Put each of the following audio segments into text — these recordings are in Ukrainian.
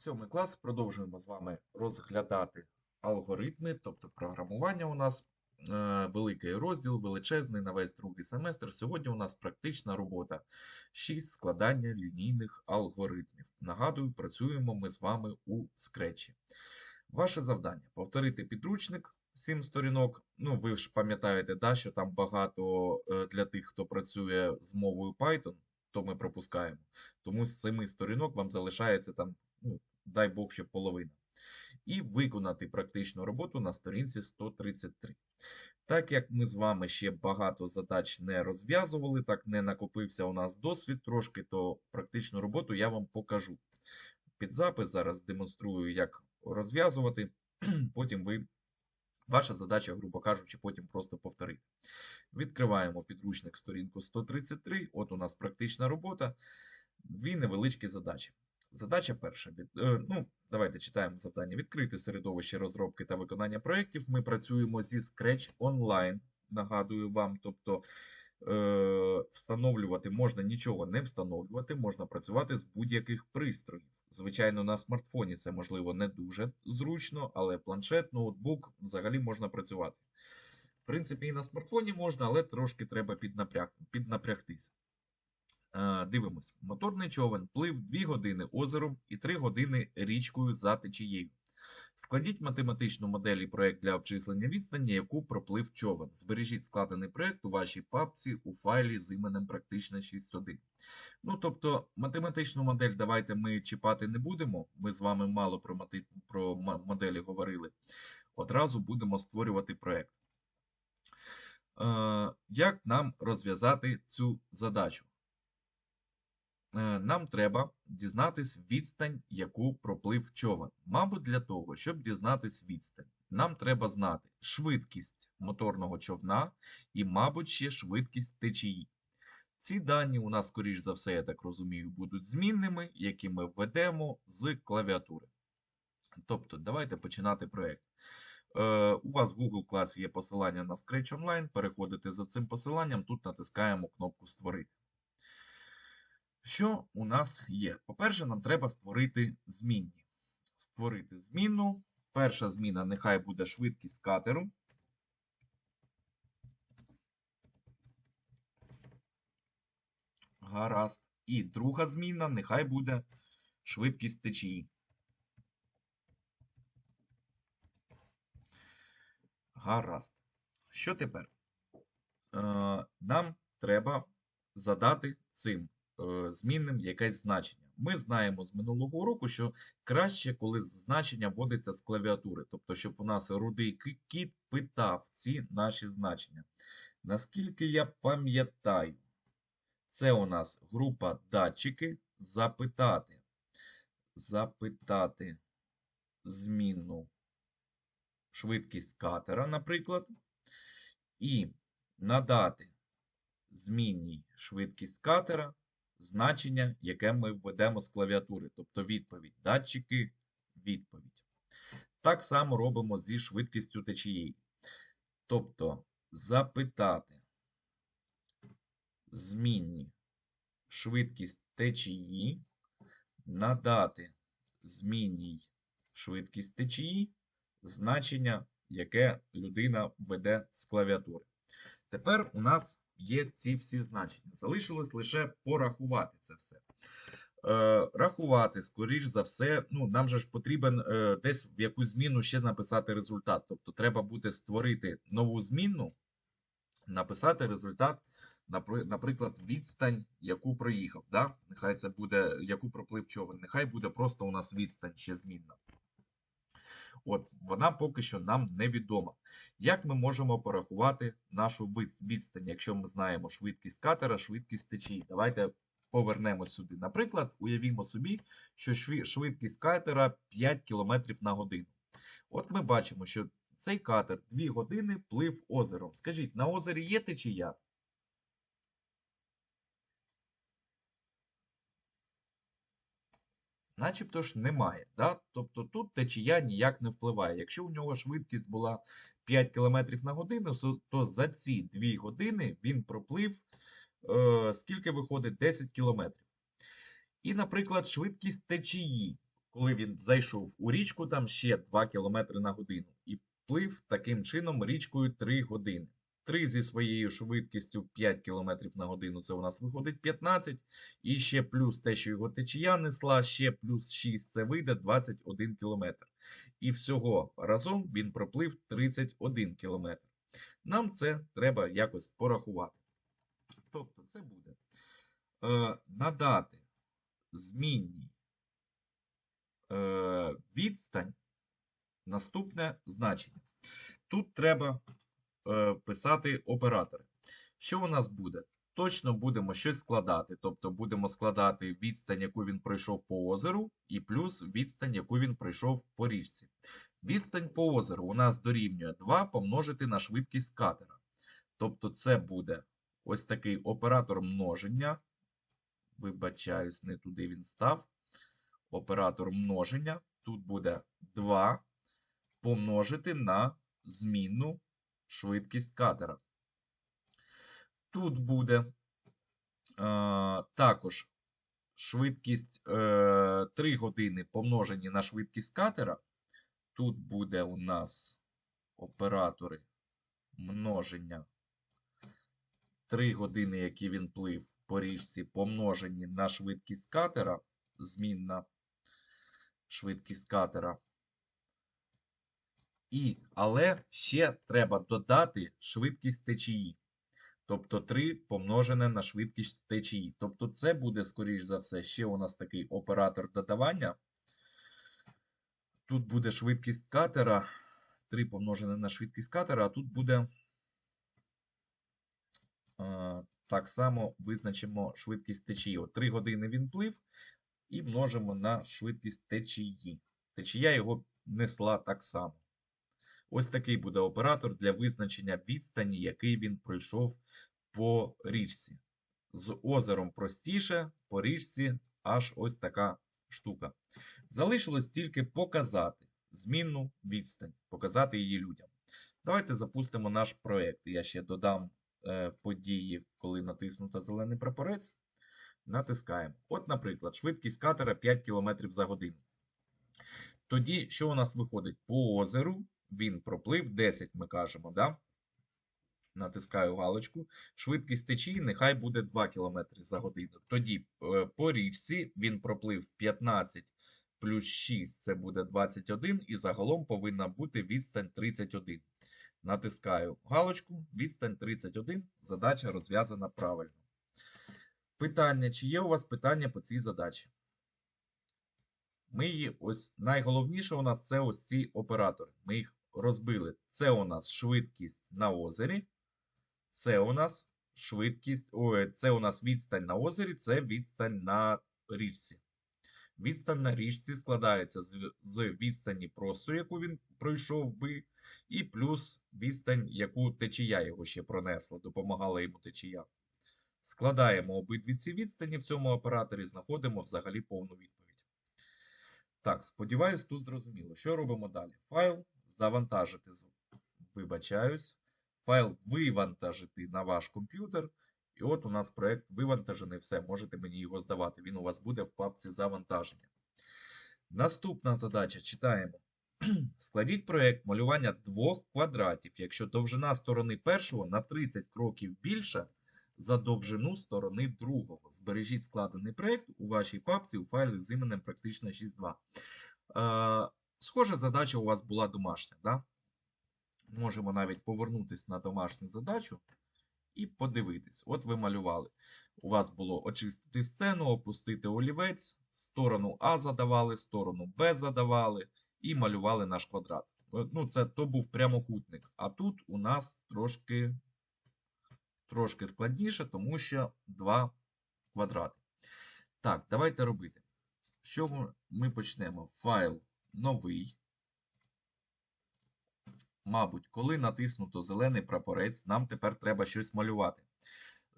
Сьомий клас. Продовжуємо з вами розглядати алгоритми, тобто програмування у нас е, великий розділ, величезний на весь другий семестр. Сьогодні у нас практична робота. 6 складання лінійних алгоритмів. Нагадую, працюємо ми з вами у скретчі. Ваше завдання повторити підручник 7 сторінок. Ну, ви ж пам'ятаєте, да, що там багато е, для тих, хто працює з мовою Python, то ми пропускаємо. Тому з 7 сторінок вам залишається там, ну, дай Бог, ще половина. І виконати практичну роботу на сторінці 133. Так як ми з вами ще багато задач не розв'язували, так не накопився у нас досвід трошки, то практичну роботу я вам покажу. Під запис зараз демонструю, як розв'язувати. Потім ви, ваша задача, грубо кажучи, потім просто повторити. Відкриваємо підручник сторінку 133. От у нас практична робота. Дві невеличкі задачі. Задача перша. Від, е, ну, давайте читаємо завдання. Відкрити середовище розробки та виконання проєктів. Ми працюємо зі Scratch Online. Нагадую вам, тобто е, встановлювати можна нічого не встановлювати, можна працювати з будь-яких пристроїв. Звичайно, на смартфоні це можливо не дуже зручно, але планшет, ноутбук взагалі можна працювати. В принципі, і на смартфоні можна, але трошки треба піднапряг, піднапрягтися. Е, Дивимось. Моторний човен плив 2 години озером і 3 години річкою за течією. Складіть математичну модель і проєкт для обчислення відстані, яку проплив човен. Збережіть складений проєкт у вашій папці у файлі з іменем практична 6.1. Ну, тобто, математичну модель давайте ми чіпати не будемо. Ми з вами мало про, мати... про моделі говорили. Одразу будемо створювати проєкт. Е, як нам розв'язати цю задачу? Е, Нам треба дізнатись відстань, яку проплив човен. Мабуть, для того, щоб дізнатись відстань, нам треба знати швидкість моторного човна і, мабуть, ще швидкість течії. Ці дані у нас, скоріш за все, я так розумію, будуть змінними, які ми введемо з клавіатури. Тобто, давайте починати проєкт. Е, у вас в Google класі є посилання на Scratch Online. Переходите за цим посиланням, тут натискаємо кнопку Створити. Що у нас є? По-перше, нам треба створити змінні. Створити змінну. Перша зміна нехай буде швидкість катеру. Гаразд. І друга зміна нехай буде швидкість течії. Гаразд. Що тепер? Е, нам треба задати цим змінним якесь значення. Ми знаємо з минулого уроку, що краще, коли значення вводиться з клавіатури. Тобто, щоб у нас рудий кіт питав ці наші значення. Наскільки я пам'ятаю, це у нас група датчики запитати. Запитати змінну швидкість катера, наприклад, і надати змінній швидкість катера значення, яке ми введемо з клавіатури, тобто відповідь. Датчики, відповідь. Так само робимо зі швидкістю течії. Тобто запитати змінні швидкість течії, надати змінній швидкість течії, значення, яке людина веде з клавіатури. Тепер у нас є ці всі значення. Залишилось лише порахувати це все. Е, рахувати, скоріш за все, ну, нам же ж потрібен е, десь в якусь зміну ще написати результат. Тобто треба буде створити нову змінну, написати результат, наприклад, відстань, яку проїхав. Да? Нехай це буде, яку проплив човен. Нехай буде просто у нас відстань ще змінна. От, вона поки що нам невідома. Як ми можемо порахувати нашу відстань, якщо ми знаємо швидкість катера, швидкість течії? Давайте повернемось сюди. Наприклад, уявімо собі, що швидкість катера 5 км на годину. От ми бачимо, що цей катер 2 години плив озером. Скажіть, на озері є течія? Начебто ж немає. Да? Тобто тут течія ніяк не впливає. Якщо у нього швидкість була 5 км на годину, то за ці 2 години він проплив, е, скільки виходить? 10 км. І, наприклад, швидкість течії коли він зайшов у річку, там ще 2 км на годину і плив таким чином річкою 3 години. 3 зі своєю швидкістю 5 км на годину, це у нас виходить 15. І ще плюс те, що його течія несла, ще плюс 6, це вийде 21 км. І всього разом він проплив 31 км. Нам це треба якось порахувати. Тобто це буде е, надати змінній е, відстань наступне значення. Тут треба писати оператори. Що у нас буде? Точно будемо щось складати, тобто будемо складати відстань, яку він пройшов по озеру, і плюс відстань, яку він пройшов по річці. Відстань по озеру у нас дорівнює 2 помножити на швидкість катера. Тобто це буде ось такий оператор множення. Вибачаюсь, не туди він став. Оператор множення. Тут буде 2 помножити на змінну швидкість катера. Тут буде е, також швидкість е, 3 години помножені на швидкість катера. Тут буде у нас оператори множення 3 години, які він плив по річці, помножені на швидкість катера, змінна швидкість катера. І, але ще треба додати швидкість течії. Тобто 3 помножене на швидкість течії. Тобто це буде, скоріш за все, ще у нас такий оператор додавання. Тут буде швидкість катера. 3 помножене на швидкість катера, а тут буде а, так само визначимо швидкість течії. От 3 години він плив і множимо на швидкість течії. Течія його несла так само. Ось такий буде оператор для визначення відстані, який він пройшов по річці. З озером простіше, по річці аж ось така штука. Залишилось тільки показати змінну відстань, показати її людям. Давайте запустимо наш проєкт. Я ще додам е, події, коли натиснуто зелений прапорець. Натискаємо. От, наприклад, швидкість катера 5 км за годину. Тоді, що у нас виходить? По озеру він проплив 10, ми кажемо. да? Натискаю галочку. Швидкість течії нехай буде 2 км за годину. Тоді е, по річці він проплив 15 плюс 6 це буде 21, і загалом повинна бути відстань 31. Натискаю галочку, відстань 31. Задача розв'язана правильно. Питання: чи є у вас питання по цій задачі? Ми її ось найголовніше у нас це ось ці оператори. Ми їх розбили. Це у нас швидкість на озері. Це у нас швидкість, ой, це у нас відстань на озері, це відстань на річці. Відстань на річці складається з, відстані простору, яку він пройшов би, і плюс відстань, яку течія його ще пронесла, допомагала йому течія. Складаємо обидві ці відстані в цьому операторі, знаходимо взагалі повну відповідь. Так, сподіваюсь, тут зрозуміло. Що робимо далі? Файл завантажити, вибачаюсь, файл вивантажити на ваш комп'ютер. І от у нас проєкт вивантажений, все, можете мені його здавати. Він у вас буде в папці завантаження. Наступна задача читаємо. Складіть проєкт малювання двох квадратів, якщо довжина сторони першого на 30 кроків більша за довжину сторони другого. Збережіть складений проєкт у вашій папці у файлі з іменем практична 6.2. Схожа задача у вас була домашня. Да? Можемо навіть повернутися на домашню задачу і подивитись. От ви малювали. У вас було очистити сцену, опустити олівець, сторону А задавали, сторону Б задавали і малювали наш квадрат. Ну, це то був прямокутник. А тут у нас трошки трошки складніше, тому що два квадрати. Так, давайте робити. Що ми почнемо? Файл новий. Мабуть, коли натиснуто зелений прапорець, нам тепер треба щось малювати.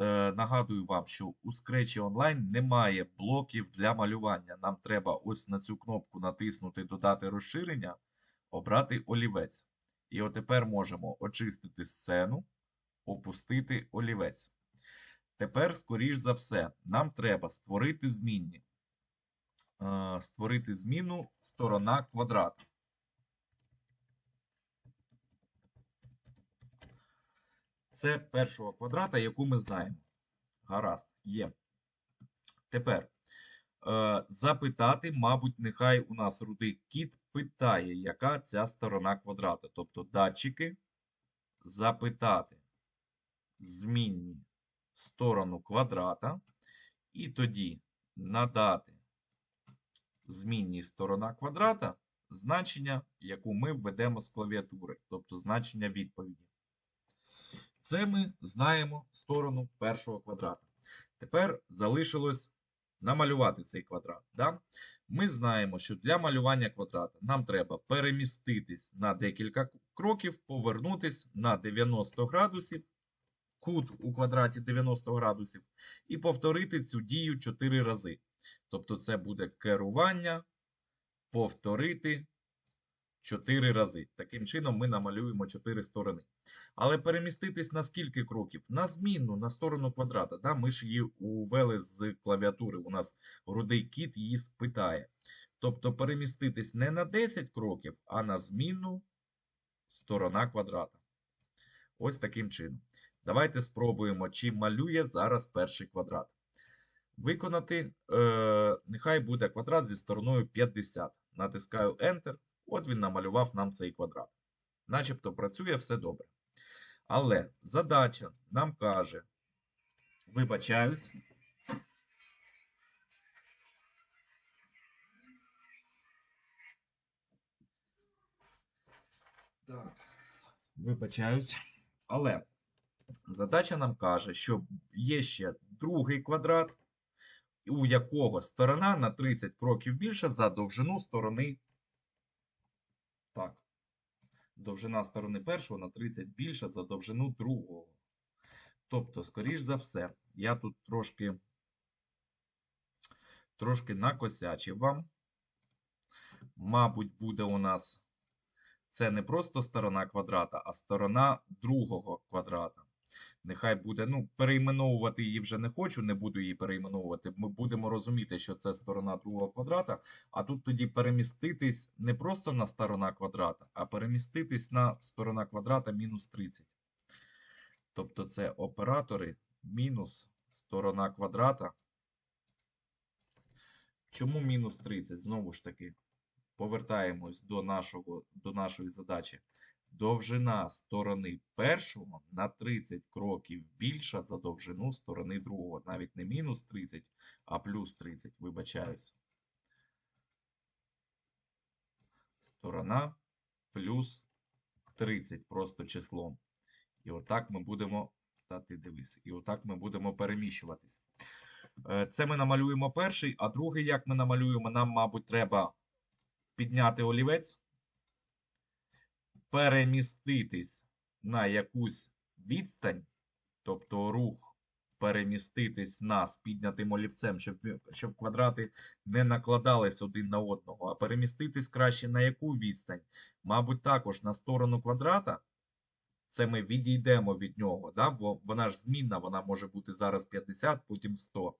Е, Нагадую вам, що у Scratch Online немає блоків для малювання. Нам треба ось на цю кнопку натиснути Додати розширення, обрати олівець. І от тепер можемо очистити сцену, опустити олівець. Тепер, скоріш за все, нам треба створити змінні. Е, створити зміну сторона квадрата. Це першого квадрата, яку ми знаємо. Гаразд, є. Тепер е, запитати, мабуть, нехай у нас рудий кіт питає, яка ця сторона квадрата. Тобто датчики запитати змінні сторону квадрата, і тоді надати змінній сторона квадрата значення, яку ми введемо з клавіатури, тобто значення відповіді. Це ми знаємо сторону першого квадрата. Тепер залишилось намалювати цей квадрат. Да? Ми знаємо, що для малювання квадрата нам треба переміститись на декілька кроків, повернутись на 90 градусів, кут у квадраті 90 градусів, і повторити цю дію 4 рази. Тобто це буде керування, повторити 4 рази. Таким чином ми намалюємо 4 сторони. Але переміститись на скільки кроків? На змінну, на сторону квадрата. Да? Ми ж її увели з клавіатури. У нас рудий кіт її спитає. Тобто переміститись не на 10 кроків, а на змінну сторона квадрата. Ось таким чином. Давайте спробуємо, чи малює зараз перший квадрат. Виконати, е, нехай буде квадрат зі стороною 50. Натискаю Enter. От він намалював нам цей квадрат. Начебто працює все добре. Але задача нам каже, вибачаюсь. Так, вибачаюсь. Але задача нам каже, що є ще другий квадрат, у якого сторона на 30 кроків більша за довжину сторони. Так. Довжина сторони першого на 30 більша за довжину другого. Тобто, скоріш за все, я тут трошки, трошки накосячив вам. Мабуть, буде у нас це не просто сторона квадрата, а сторона другого квадрата. Нехай буде, ну, перейменовувати її вже не хочу, не буду її перейменовувати. Ми будемо розуміти, що це сторона другого квадрата, а тут тоді переміститись не просто на сторона квадрата, а переміститись на сторона квадрата мінус 30. Тобто це оператори мінус сторона квадрата. Чому мінус 30? Знову ж таки, повертаємось до, нашого, до нашої задачі. Довжина сторони першого на 30 кроків більша за довжину сторони другого. Навіть не мінус 30, а плюс 30, вибачаюсь. Сторона плюс 30, просто числом. І отак ми будемо. Та ти дивись, і отак ми будемо переміщуватись. Е, Це ми намалюємо перший, а другий, як ми намалюємо, нам, мабуть, треба підняти олівець переміститись на якусь відстань, тобто рух переміститись на з піднятим олівцем, щоб, щоб квадрати не накладались один на одного, а переміститись краще на яку відстань? Мабуть, також на сторону квадрата. Це ми відійдемо від нього, да? бо вона ж змінна, вона може бути зараз 50, потім 100.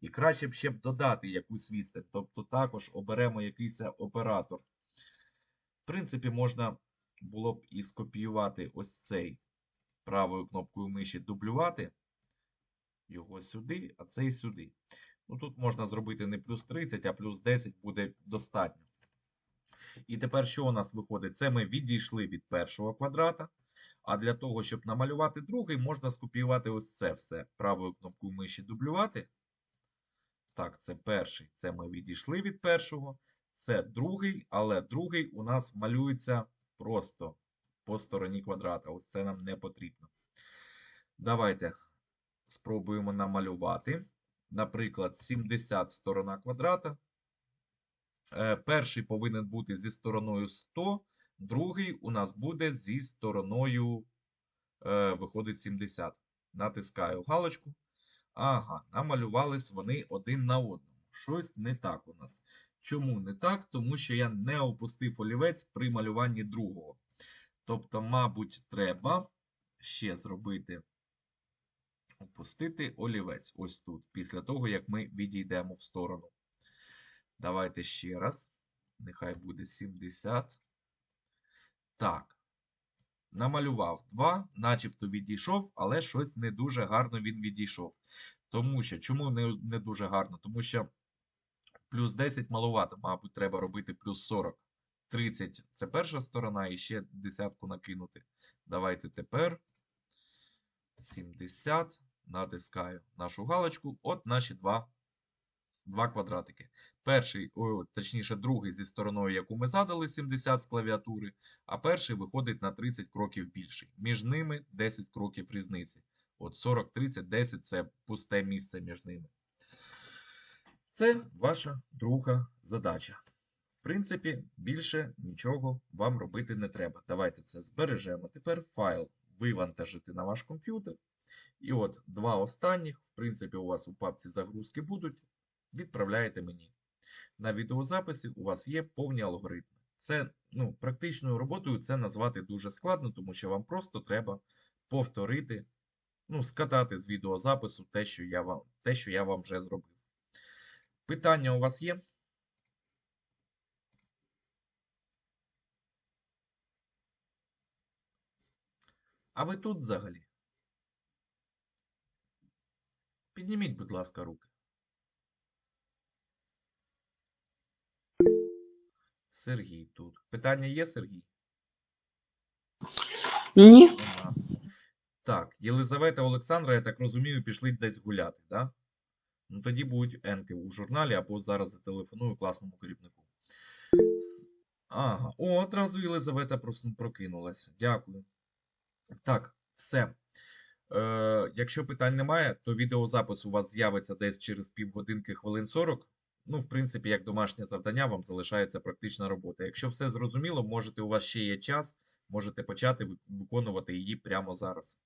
І краще б ще б додати якусь відстань. Тобто також оберемо якийсь оператор. В принципі, можна було б і скопіювати ось цей правою кнопкою миші дублювати його сюди, а цей сюди. Ну, Тут можна зробити не плюс 30, а плюс 10 буде достатньо. І тепер що у нас виходить? Це ми відійшли від першого квадрата. А для того, щоб намалювати другий, можна скопіювати ось це все. Правою кнопкою миші дублювати. Так, це перший. Це ми відійшли від першого. Це другий, але другий у нас малюється просто по стороні квадрата. Ось це нам не потрібно. Давайте спробуємо намалювати. Наприклад, 70 сторона квадрата. Е, перший повинен бути зі стороною 100, другий у нас буде зі стороною, е, виходить 70. Натискаю галочку. Ага, намалювались вони один на одному. Щось не так у нас. Чому не так? Тому що я не опустив олівець при малюванні другого. Тобто, мабуть, треба ще зробити, опустити олівець ось тут, після того, як ми відійдемо в сторону. Давайте ще раз. Нехай буде 70. Так. Намалював 2, начебто відійшов, але щось не дуже гарно він відійшов. Тому що, чому не, не дуже гарно? Тому що плюс 10 маловато, мабуть, треба робити плюс 40. 30 це перша сторона, і ще десятку накинути. Давайте тепер 70. Натискаю нашу галочку. От наші два, два квадратики. Перший, о, точніше, другий зі стороною, яку ми задали, 70 з клавіатури, а перший виходить на 30 кроків більший. Між ними 10 кроків різниці. От 40, 30, 10 це пусте місце між ними. Це ваша друга задача. В принципі, більше нічого вам робити не треба. Давайте це збережемо. Тепер файл вивантажити на ваш комп'ютер. І от два останніх, в принципі, у вас у папці загрузки будуть. Відправляєте мені. На відеозаписі у вас є повні алгоритми. Це ну, практичною роботою це назвати дуже складно, тому що вам просто треба повторити, ну, скатати з відеозапису те, що я вам, те, що я вам вже зробив. Питання у вас є? А ви тут взагалі? Підніміть, будь ласка, руки. Сергій тут. Питання є, Сергій? Ні. Так, Єлизавета Олександра, я так розумію, пішли десь гуляти, да? Ну тоді будуть енки у журналі або зараз зателефоную класному керівнику. Ага, о, одразу Єлизавета прокинулася. Дякую. Так, все. Е, якщо питань немає, то відеозапис у вас з'явиться десь через півгодинки, хвилин 40. Ну, в принципі, як домашнє завдання, вам залишається практична робота. Якщо все зрозуміло, можете, у вас ще є час, можете почати виконувати її прямо зараз.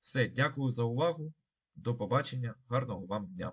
Все, дякую за увагу. До побачення. Гарного вам дня.